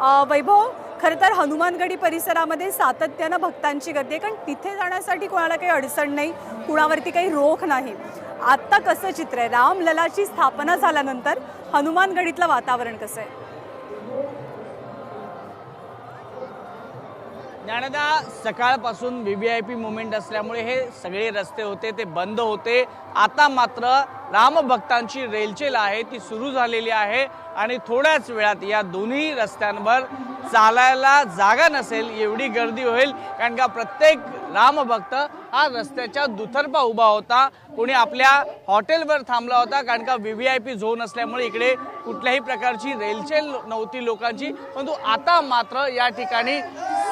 वैभव खरं तर हनुमानगडी परिसरामध्ये सातत्यानं भक्तांची गर्दी आहे. कारण तिथे जाण्यासाठी कोणाला काही अडचण नाही कुणावरती काही रोख नाही. आत्ता कसं चित्र आहे? रामललाची स्थापना झाल्यानंतर हनुमानगडीतलं वातावरण कसं आहे? ज्ञानदा सकाळपासून V V I P movement असल्यामुळे हे सगळे रस्ते होते ते बंद होते. आता मात्र रामभक्तांची रेलचेल आहे ती सुरू झालेली आहे आणि थोड्याच वेळात या दोन्ही रस्त्यांवर चालायला जागा नसेल एवढी गर्दी होईल. कारण का प्रत्येक रामभक्त हा रस्त्याच्या दुतर्फा उभा होता. कोणी आपल्या हॉटेलवर थांबला होता कारण का V V I P zone असल्यामुळे इकडे कुठल्याही प्रकारची रेलचेल नव्हती लोकांची. परंतु आता मात्र या ठिकाणी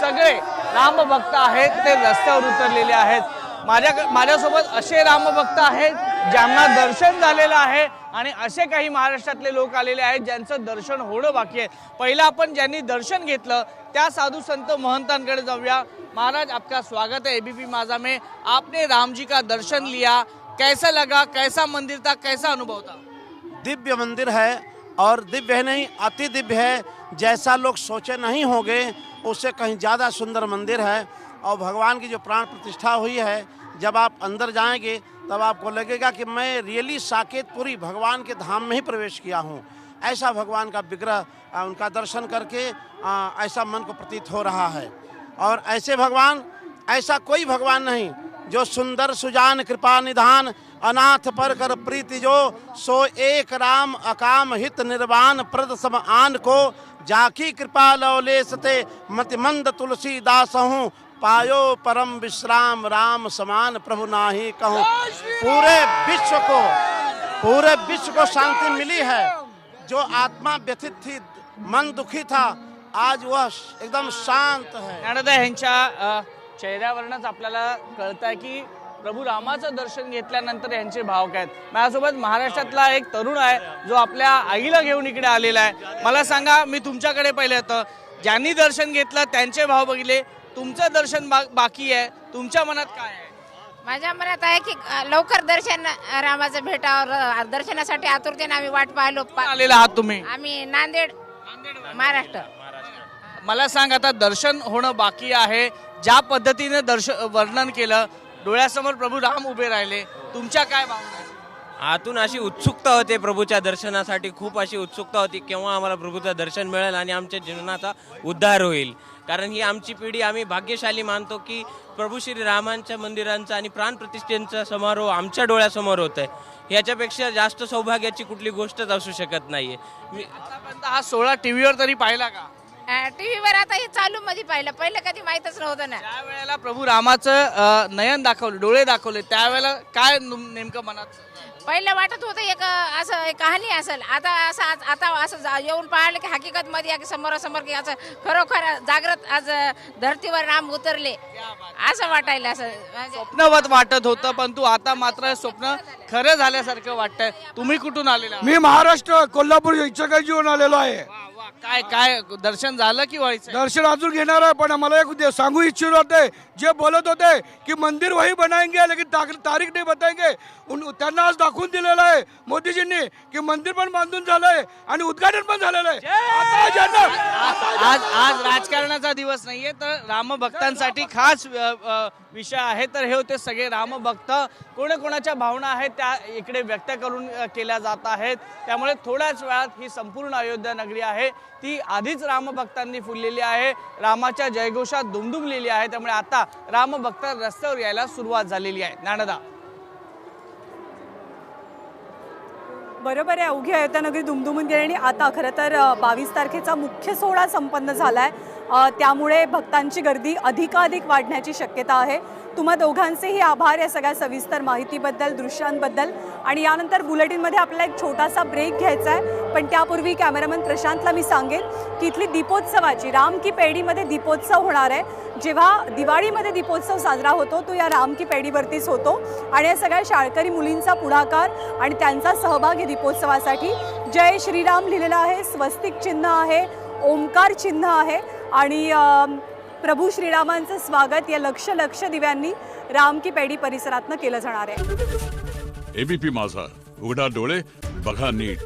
सगळे रामभक्त आहेत ते रस्त्यावर उतरलेले आहेत. माझ्या माझ्यासोबत असे रामभक्त आहेत ज्यांना दर्शन झालेलं आहे आणि असे काही महाराष्ट्रातले लोक आलेले आहेत ज्यांचं दर्शन होणं बाकी आहे. पहिलं आपण ज्यांनी दर्शन घेतलं त्या साधू संत महंतांकडे जाऊया. महाराज आपका स्वागत है एबीपी माझा में. आपने राम जी का दर्शन लिया. कैसा लगा? कैसा मंदिर था? कैसा अनुभव था? दिव्य मंदिर है और दिव्य नहीं अति दिव्य है। जैसा लोग सोचे नहीं होंगे उससे कहीं ज़्यादा सुंदर मंदिर है और भगवान की जो प्राण प्रतिष्ठा हुई है, जब आप अंदर जाएँगे, तब आपको लगेगा कि मैं रियली साकेतपुरी भगवान के धाम में ही प्रवेश किया हूँ। ऐसा भगवान का विग्रह उनका दर्शन करके ऐसा मन को प्रतीत हो रहा है। और ऐसे भगवान, ऐसा कोई भगवान नहीं जो सुंदर सुजान कृपा निधान, अनाथ पर कर प्रीति जो, सो एक राम अकाम हित निर्वाण प्रद सब आन को, जाकी कृपा लवलेस ते मति मंद तुलसी दास हूँ। पायो परम विश्राम, राम समान प्रभु नाही कहूँ। पूरे विश्व को, पूरे विश्व को शांति मिली है। जो आत्मा व्यथित थी, मन दुखी था, आज वह एकदम शांत है। चेहऱ्यावरनच आपल्याला कळत आहे की प्रभू रामाचं दर्शन घेतल्यानंतर यांचे भाव काय आहेत. माझ्यासोबत महाराष्ट्रातला एक तरुण आहे जो आपल्या आईला घेऊन इकडे आलेला आहे. मला सांगा मी तुमच्याकडे पहिले होतं. ज्यांनी दर्शन घेतलं त्यांचे भाव बघितले. तुमचं दर्शन बा- बाकी आहे. तुमच्या मनात काय आहे? माझ्या मनात आहे की लवकर दर्शन रामाचं भेटावर दर्शनासाठी आतुरतेने आम्ही वाट पाहिलो. आलेला आहात तुम्ही? आम्ही नांदेड महाराष्ट्र. मला सांग आता दर्शन होणं बाकी आहे. ज्या पद्धतीने दर्शन वर्णन केलं डोळ्यासमोर प्रभू राम उभे राहिले तुमच्या काय भावना आहेत? आतून अशी उत्सुकता होते प्रभूच्या दर्शनासाठी खूप अशी उत्सुकता होती केव्हा आम्हाला प्रभूचं दर्शन मिळेल आणि आमच्या जीवनाचा उद्धार होईल. कारण ही आमची पिढी आम्ही भाग्यशाली मानतो की प्रभू श्री रामांच्या मंदिरांचा आणि प्राणप्रतिष्ठेचा समारोह आमच्या डोळ्यासमोर होत आहे याच्यापेक्षा जास्त सौभाग्याची कुठली गोष्टच असू शकत नाहीये. मी आतापर्यंत हा सोहळा टीव्हीवर तरी पाहिला का? टीव्हीवर आता हे चालू मध्ये पाहिलं. पहिलं कधी माहीतच नव्हतं ना. ज्या वेळेला प्रभू रामाचं अ, नयन दाखवले डोळे दाखवले त्यावेळेला काय नुम- नेमकं मनात? पहिलं वाटत होतं एक अ, असं एक कहाणी असेल. आता असं आज- आता असं जा- येऊन पाहिलं की हकीकत मध्ये समोरासमोर की असं खरोखर जागृत आज अ, धरतीवर राम उतरले. असं वाटायला असं म्हणजे स्वप्नवत वाटत होतं पण तू आता मात्र स्वप्न खरं झाल्यासारखं वाटतंय. तुम्ही कुठून आलेला? मी महाराष्ट्र कोल्हापूर इच्छाकाजीवरून आलेलो आहे. काय काय दर्शन झालं की व्हायचं दर्शन अजून घेणार आहे पण मला एक दे- सांगू इच्छित होते. जे बोलत होते की मंदिर वही बनाएंगे लेकिन ताक- तारीख नाही बताएंगे उन- त्यांना आज दाखवून दिलेलं आहे मोदीजींनी की मंदिर पण बांधून झालंय आणि उद्घाटन पण झालेलं आहे. आता ज्यांना- आज आज राजकारणाचा दिवस नाहीये तर रामभक्तांसाठी खास अ, अ, विषय आहे. तर हे होते सगळे रामभक्त. कोणाकोणाच्या भावना आहेत त्या इकडे व्यक्त करून अ, केल्या जात आहेत. त्यामुळे थोड्याच वेळात ही संपूर्ण अयोध्या नगरी आहे. ती आधीच रामभक्तांनी फुललेली आहे. रामाच्या जयघोषात दुमदुमलेली आहे. त्यामुळे आता रामभक्त रस्त्यावर यायला सुरुवात झालेली आहे. ज्ञानदा बरोबर आहे. अवघी अयोध्यानगरी दुमदुमून गेली आणि आता खरं तर बावीस तारखेचा मुख्य सोहळा संपन्न झाला आहे त्यामुळे भक्तांची गर्दी अधिकाधिक वाढण्याची शक्यता आहे. तुम्हा दोघांचेही आभार या सगळ्या सविस्तर माहितीबद्दल दृश्यांबद्दल. आणि यानंतर बुलेटिनमध्ये आपल्याला एक छोटासा ब्रेक घ्यायचा आहे. पण त्यापूर्वी कॅमेरामन प्रशांतला मी सांगेन की इथली दीपोत्सवाची राम की पेढीमध्ये दीपोत्सव होणार आहे. जेव्हा दिवाळीमध्ये दीपोत्सव साजरा होतो तो या राम की पेढीवरतीच होतो. आणि या सगळ्या शाळकरी मुलींचा पुढाकार आणि त्यांचा सहभाग या दीपोत्सवासाठी जय श्रीराम लिहिलेलं आहे. स्वस्तिक चिन्ह आहे ओंकार चिन्ह आहे. आणि प्रभू श्रीरामांचं स्वागत. या लक्ष लक्ष दिव्यांनी राम की पेढी परिसरातनं केलं जाणार आहे. एबीपी माझा. उघडा डोळे बघा नीट.